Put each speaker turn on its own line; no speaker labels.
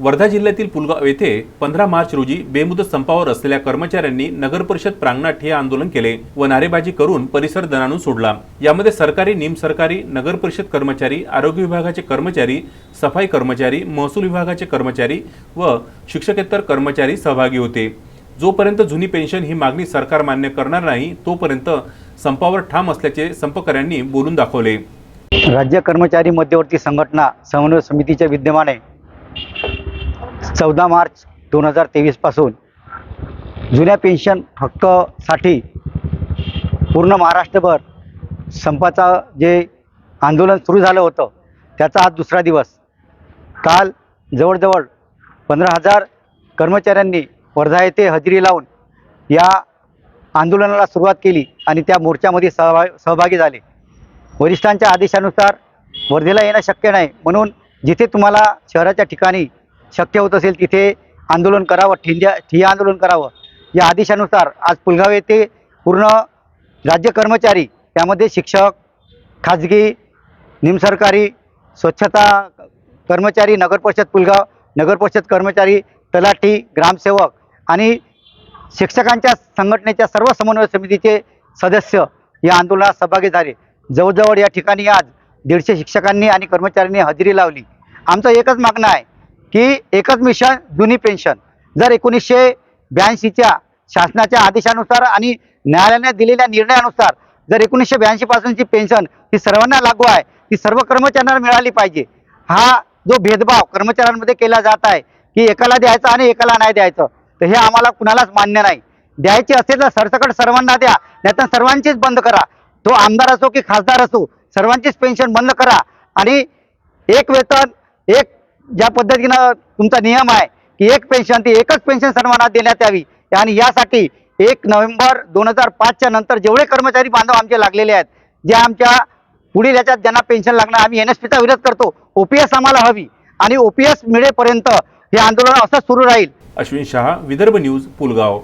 वर्धा जिल्ह्यातील पुलगाव येथे पंधरा मार्च रोजी बेमुदत संपावर असलेल्या कर्मचाऱ्यांनी नगर परिषद प्रांगणात ठिय्या आंदोलन केले व नारेबाजी करून परिसर दणाणून सोडला. यामध्ये सरकारी निमसरकारी नगर परिषद कर्मचारी आरोग्य विभागाचे कर्मचारी सफाई कर्मचारी महसूल विभागाचे कर्मचारी व शिक्षकेतर कर्मचारी सहभागी होते. जोपर्यंत जुनी पेन्शन ही मागणी सरकार मान्य करणार नाही तोपर्यंत संपावर ठाम असल्याचे संपकऱ्यांनी बोलून दाखवले.
राज्य कर्मचारी मध्यवर्ती संघटना समन्वय समितीच्या विद्यमाने चौदा मार्च दोन हजार तेवीसपासून जुन्या पेन्शन हक्कासाठी पूर्ण महाराष्ट्रभर संपाचा जे आंदोलन सुरू झालं होतं त्याचा आज दुसरा दिवस. काल जवळजवळ पंधरा हजार कर्मचाऱ्यांनी वर्धा येथे हजेरी लावून या आंदोलनाला सुरुवात केली आणि त्या मोर्चामध्ये सहभा सहभागी झाले. वरिष्ठांच्या आदेशानुसार वर्धेला येणं शक्य नाही म्हणून जिथे तुम्हाला शहराच्या ठिकाणी शक्य होत असेल तिथे आंदोलन करावं ठिंग्या ठिय्या आंदोलन करावं. या आदेशानुसार आज पुलगाव येथे पूर्ण राज्य कर्मचारी त्यामध्ये शिक्षक खाजगी निमसरकारी स्वच्छता कर्मचारी नगर परिषद पुलगाव नगर परिषद कर्मचारी तलाठी ग्रामसेवक आणि शिक्षकांच्या संघटनेच्या सर्व समन्वय समितीचे सदस्य या आंदोलनात सहभागी झाले. जवळजवळ या ठिकाणी आज दीडशे शिक्षकांनी आणि कर्मचाऱ्यांनी हजेरी लावली. आमचं एकच मागणं आहे की एकच मिशन जुनी पेन्शन जर एकोणीसशे ब्याऐंशीच्या शासनाच्या आदेशानुसार आणि न्यायालयाने दिलेल्या निर्णयानुसार जर एकोणीसशे ब्याऐंशी पासूनची पेन्शन ही सर्वांना लागू आहे ती सर्व कर्मचाऱ्यांना मिळाली पाहिजे. हा जो भेदभाव कर्मचाऱ्यांमध्ये केला जात आहे की एकाला द्यायचं आणि एकाला नाही द्यायचं तर हे आम्हाला कुणालाच मान्य नाही. द्यायची असेल तर सरसकट सर्वांना द्या नाहीतर सर्वांचीच बंद करा. तो आमदार असो की खासदार असो सर्वांचीच पेन्शन बंद करा. आणि एक वेतन एक ज्या पद्धतीनं तुमचा नियम आहे की एक पेन्शन ती एकच पेन्शन सन्मानात देण्यात यावी. आणि यासाठी एक नोव्हेंबर दोन हजार पाचच्या नंतर जेवढे कर्मचारी बांधव आमचे लागलेले आहेत जे आमच्या पुढील याच्यात ज्यांना पेन्शन लागणार आम्ही एन एस पीचा विरोध करतो ओपीएस आम्हाला हवी. आणि ओपीएस मिळेपर्यंत हे आंदोलन असं सुरू राहील.
अश्विन शहा विदर्भ न्यूज पुलगाव.